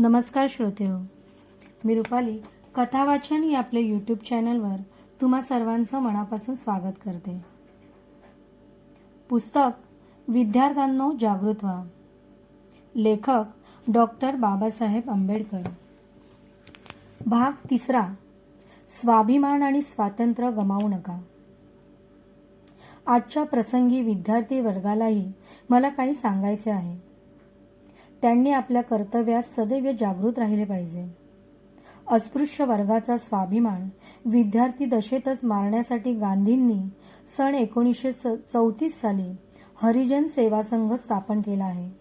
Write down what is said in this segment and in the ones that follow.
नमस्कार श्रोते हो. मी रुपाली कथा वाचन या आपल्या यूट्यूब चॅनलवर तुम्हा सर्वांचं मनापासून स्वागत करते. पुस्तक विद्यार्थ्यांनो जागृत व्हा. लेखक डॉक्टर बाबासाहेब आंबेडकर. भाग तिसरा स्वाभिमान आणि स्वातंत्र्य गमावू नका. आजच्या प्रसंगी विद्यार्थी वर्गालाही मला काही सांगायचे आहे. त्यांनी आपल्या कर्तव्यास सदैव जागृत राहिले पाहिजे. अस्पृश्य वर्गाचा स्वाभिमान विद्यार्थी दशेतच मारण्यासाठी गांधींनी सन एकोणीसशे चौतीस साली हरिजन सेवा संघ स्थापन केला आहे.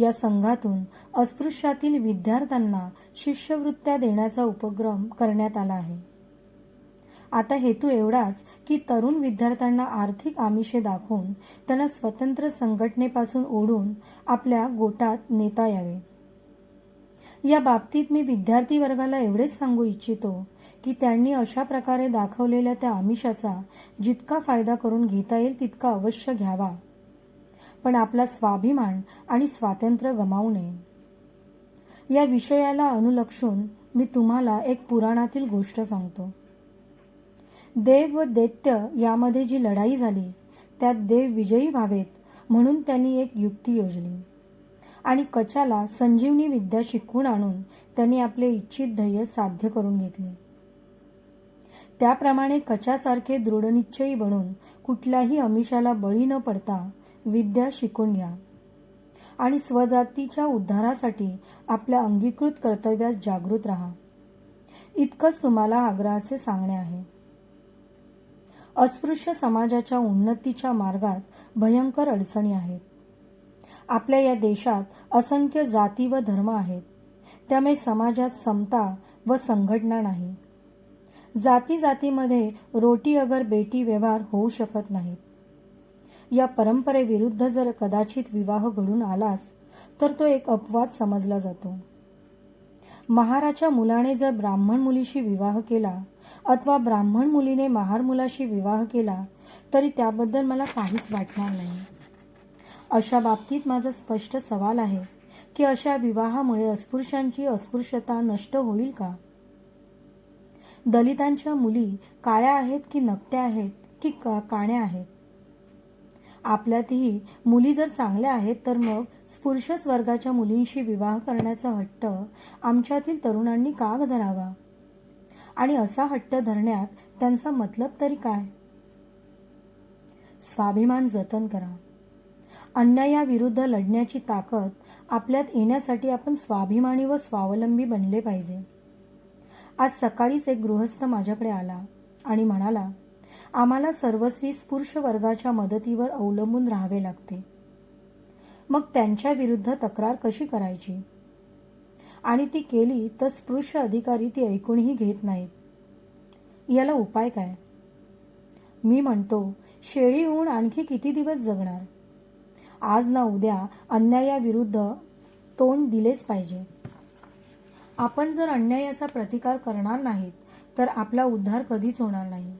या संघातून अस्पृश्यातील विद्यार्थ्यांना शिष्यवृत्त्या देण्याचा उपक्रम करण्यात आला आहे. आता हेतू एवढाच की तरुण विद्यार्थ्यांना आर्थिक आमिषे दाखवून त्यांना स्वतंत्र संघटनेपासून ओढून आपल्या गोटात नेता यावे. या बाबतीत मी विद्यार्थी वर्गाला एवढेच सांगू इच्छितो की त्यांनी अशा प्रकारे दाखवलेल्या त्या आमिषाचा जितका फायदा करून घेता येईल तितका अवश्य घ्यावा. पण आपला स्वाभिमान आणि स्वातंत्र्य गमावू नये. या विषयाला अनुलक्षून मी तुम्हाला एक पुराणातील गोष्ट सांगतो. देव व दैत्य यामध्ये जी लढाई झाली त्यात देव विजयी व्हावेत म्हणून त्यांनी एक युक्ती योजली. आणि कचाला संजीवनी विद्या शिकवून आणून त्यांनी आपले इच्छित ध्येय साध्य करून घेतले. त्याप्रमाणे कचासारखे दृढनिश्चयी बनून कुठल्याही अमिषाला बळी न पडता विद्या शिकून घ्या. आणि स्वजातीच्या उद्धारासाठी आपल्या अंगीकृत कर्तव्यास जागृत राहा. इतकंच तुम्हाला आग्रहाचे सांगणे आहे. अस्पृश्य समाजाच्या उन्नतीच्या मार्गात भयंकर अडचणी आहेत. आपल्या या देशात असंख्य जाती व धर्म आहेत. त्यामुळे समाजात समता व संघटना नाही. जाती जातीमध्ये रोटी अगर बेटी व्यवहार होऊ शकत नाहीत. या परंपरेविरुद्ध जर कदाचित विवाह घडून आलाच तर तो एक अपवाद समजला जातो. महाराच्या मुलाने जर ब्राह्मण मुलीशी विवाह केला अथवा ब्राह्मण मुलीने महार मुलाशी विवाह केला तरी त्याबद्दल मला काहीच वाटणार नाही. अशा बाबतीत माझा स्पष्ट सवाल आहे की अशा विवाहामुळे अस्पृश्यांची अस्पृश्यता नष्ट होईल का? दलितांच्या मुली काळ्या आहेत की नकट्या आहेत की का काण्या आहेत? आपल्यातही मुली जर चांगल्या आहेत तर मग स्पुरुषच वर्गाच्या मुलींशी विवाह करण्याचा हट्ट आमच्यातील तरुणांनी का धरावा? आणि असा हट्ट धरण्यात त्यांचा मतलब तरी काय? स्वाभिमान जतन करा. अन्यायाविरुद्ध लढण्याची ताकद आपल्यात येण्यासाठी आपण स्वाभिमानी व स्वावलंबी बनले पाहिजे. आज सकाळीच एक गृहस्थ माझ्याकडे आला आणि म्हणाला आम्हाला सर्वस्वी स्पुर्श वर्गाच्या मदतीवर अवलंबून राहावे लागते. मग त्यांच्या विरुद्ध तक्रार कशी करायची? आणि ती केली तर स्पृश्य अधिकारी ती ऐकूनही घेत नाहीत. याला उपाय काय? मी म्हणतो शेळी होऊन आणखी किती दिवस जगणार? आज ना उद्या अन्यायाविरुद्ध तोंड दिलेच पाहिजे. आपण जर अन्यायाचा प्रतिकार करणार नाहीत तर आपला उद्धार कधीच होणार नाही.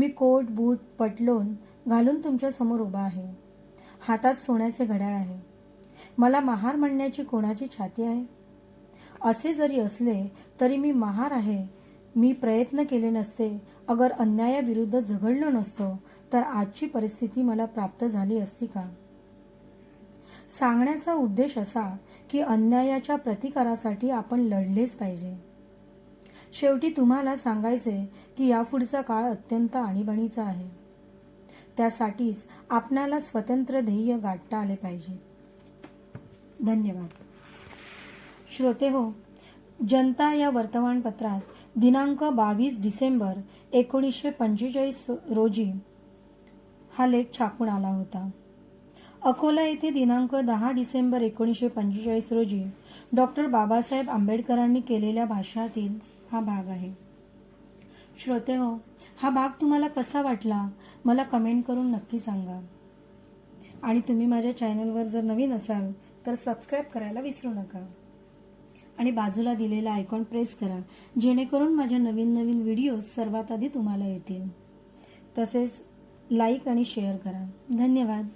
मी कोट बूट पटलोन घालून तुमच्यासमोर उभा आहे. हातात सोन्याचे घड्याळ आहे. मला महार म्हणण्याची कोणाची छाती आहे? असे जरी असले तरी मी महार आहे. मी प्रयत्न केले नसते. अगर अन्यायाविरुद्ध झगडलो नसतो तर आजची परिस्थिती मला प्राप्त झाली असती का? सांगण्याचा उद्देश असा की अन्यायाच्या प्रतिकारासाठी आपण लढलेच पाहिजे. शेवटी तुम्हाला सांगायचे की यापुढचा काळ अत्यंत आणीबाणीचा आहे. त्यासाठीच आपणाला स्वतंत्र ध्येय गाठता आले पाहिजे. धन्यवाद. श्रोते हो जनता या वर्तमानपत्रात दिनांक बावीस डिसेंबर एकोणीसशे पंचेचाळीस रोजी हा लेख छापून आला होता. अकोला येथे दिनांक दहा डिसेंबर एकोणीसशे पंचेचाळीस रोजी डॉक्टर बाबासाहेब आंबेडकरांनी केलेल्या भाषणातील हा भाग आहे. श्रोते हो हा भाग तुम्हाला कसा वाटला? मला कमेंट करून नक्की सांगा. आणि तुम्ही माझ्या चॅनलवर जर नवीन असाल तर सबस्क्राईब करायला विसरू नका. आणि बाजूला दिलेला आयकॉन प्रेस करा जेणेकरून माझ्या नवीन नवीन व्हिडिओज सर्वात आधी तुम्हाला येतील. तसेच लाईक आणि शेअर करा. धन्यवाद.